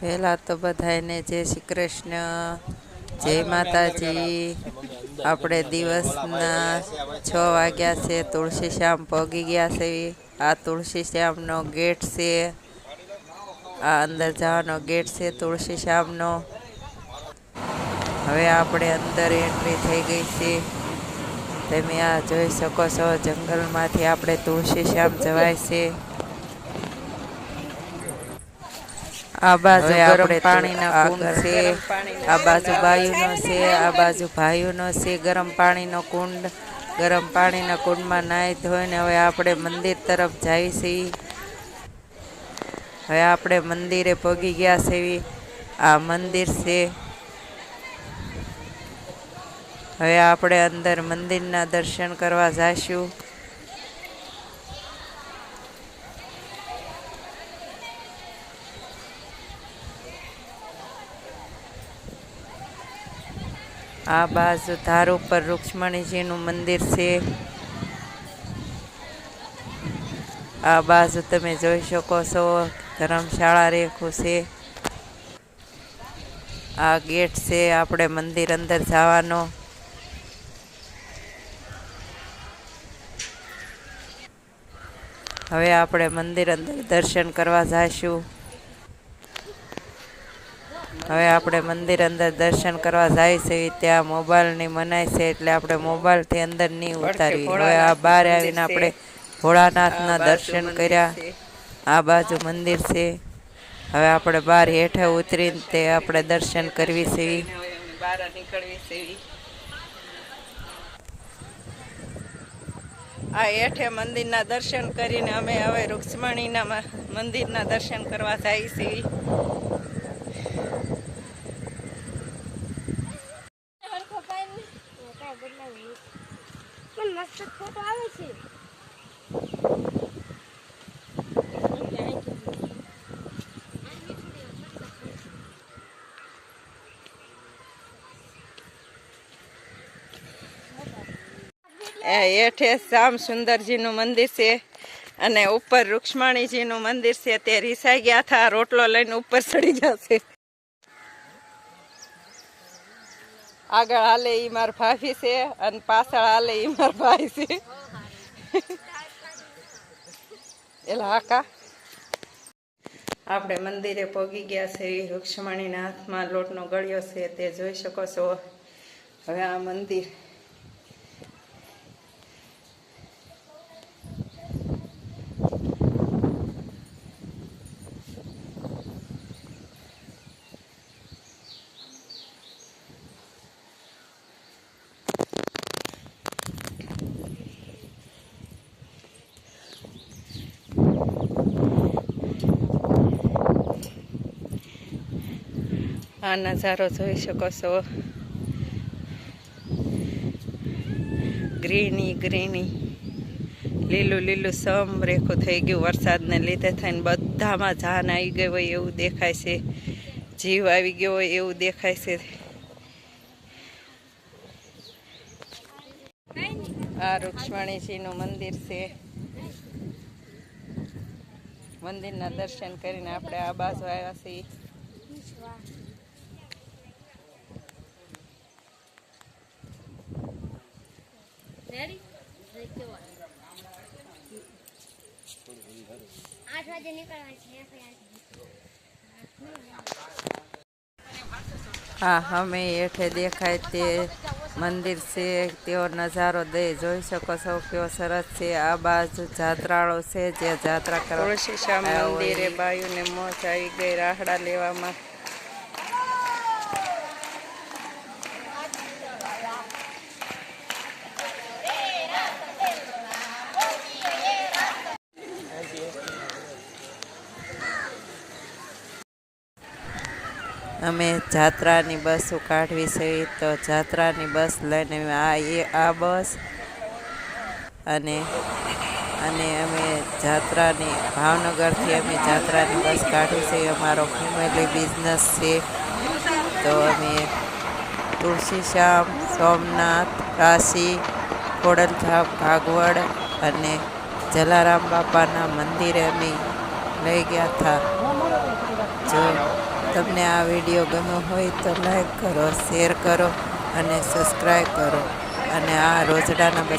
પહેલાં તો બધાને જય શ્રી કૃષ્ણ, જય માતાજી. આપણે દિવસના છ વાગ્યા છે, તુલસી શ્યામ પગી ગયા છે. આ તુલસી શ્યામનો ગેટ છે. આ અંદર જવાનો ગેટ છે તુલસી શ્યામનો. હવે આપણે અંદર એન્ટ્રી થઈ ગઈ છે. તમે આ જોઈ શકો છો, જંગલમાંથી આપણે તુલસી શ્યામ જવાય છે. આ બાજુ આપણે પાણીના કુંડ છે આ બાજુ બાયુનો છે આ બાજુ ભાઈઓનો છે ગરમ પાણીનો કુંડ. ગરમ પાણીના કુંડમાં નાહી ધોઈને હવે આપણે મંદિર તરફ જઈએ છીએ હવે આપણે મંદિરે પગી ગયા છે. આ મંદિર છે. હવે આપણે અંદર મંદિરના દર્શન કરવા જઈશું આ બાજુ ધાર ઉપર રૂક્ષ્મણીજીનું મંદિર છે. આ બાજુ તમે જોઈ શકો છો, ધર્મશાળા રેખું છે. આ ગેટ છે આપણે મંદિર અંદર જવાનો. હવે આપણે મંદિર અંદર દર્શન કરવા જઈશું. હવે આપણે મંદિર અંદર દર્શન કરવા જાય છે ત્યાં મોબાઈલની મનાય છે એટલે આપણે મોબાઈલથી અંદર નહીં ઉતારવી હવે આ બહાર આવીને આપણે ભોળાનાથના દર્શન કર્યા. આ બાજુ મંદિર છે. હવે આપણે બહાર હેઠે ઉતરીને તે આપણે દર્શન કરવી છે. બહાર નીકળવી છે આ હેઠે મંદિરના દર્શન કરીને અમે હવે રૂક્ષ્મણીના મંદિરના દર્શન કરવા જાય છીએ નહીં. પણ મસ્ત ફોટો આવે શ્યામ સુંદરજીનું મંદિર છે અને ઉપર રૂક્ષ્મણીજીનું મંદિર છે તે રીસાઈ ગયા હતા, રોટલો લઈને ઉપર ચડી જશે આગળ હાલે એ માર ભાભી છે અને પાછળ હાલે એ માર ભાઈ છે. એલા હાકા આપણે મંદિરે પહોંચી ગયા છે રૂક્ષ્મણીના હાથમાં લોટનો ગળ્યો છે, તે જોઈ શકો છો. હવે આ મંદિર આ નજારો જોઈ શકો છો ગ્રીની ગ્રીની લીલું લીલું સમ રેખું થઈ ગયું વરસાદને લીધે થઈને બધામાં જાન આવી ગઈ હોય એવું દેખાય છે જીવ આવી ગયો હોય એવું દેખાય છે આ રૂક્ષ્મણીજીનું મંદિર છે મંદિરના દર્શન કરીને આપણે આ બાજુ આવ્યા છીએ રેડી આઠ વાગે નીકળવાનું છે હા અમે એઠે દેખાય તે મંદિર છે તેઓ નજારો દે જોઈ શકો છો કેવો સરસ છે આ બાજુ જાત્રાળો છે જે જાત્રા કરવા તુલસીશ્યામ મંદિરે બાયુને મોજ આવી ગઈ રાહડા લેવામાં અમે જાત્રાની બસો કાઢવી છે, તો જાત્રાની બસ લઈને આ એ આ બસ. અને અને અમે જાત્રાની, ભાવનગરથી અમે જાત્રાની બસ કાઢી છે, અમારો ફેમિલી બિઝનેસ છે. તો અમે તુલસીશ્યામ સોમનાથ, કાશી, ખોડલધામ, ભાગવડ અને જલારામ બાપાના મંદિરે અમે લઈ ગયા હતા. જો તમને આ વીડિયો ગમ્યો હોય તો લાઈક કરો, શેર કરો અને સબસ્ક્રાઈબ કરો. અને આ રોજડાના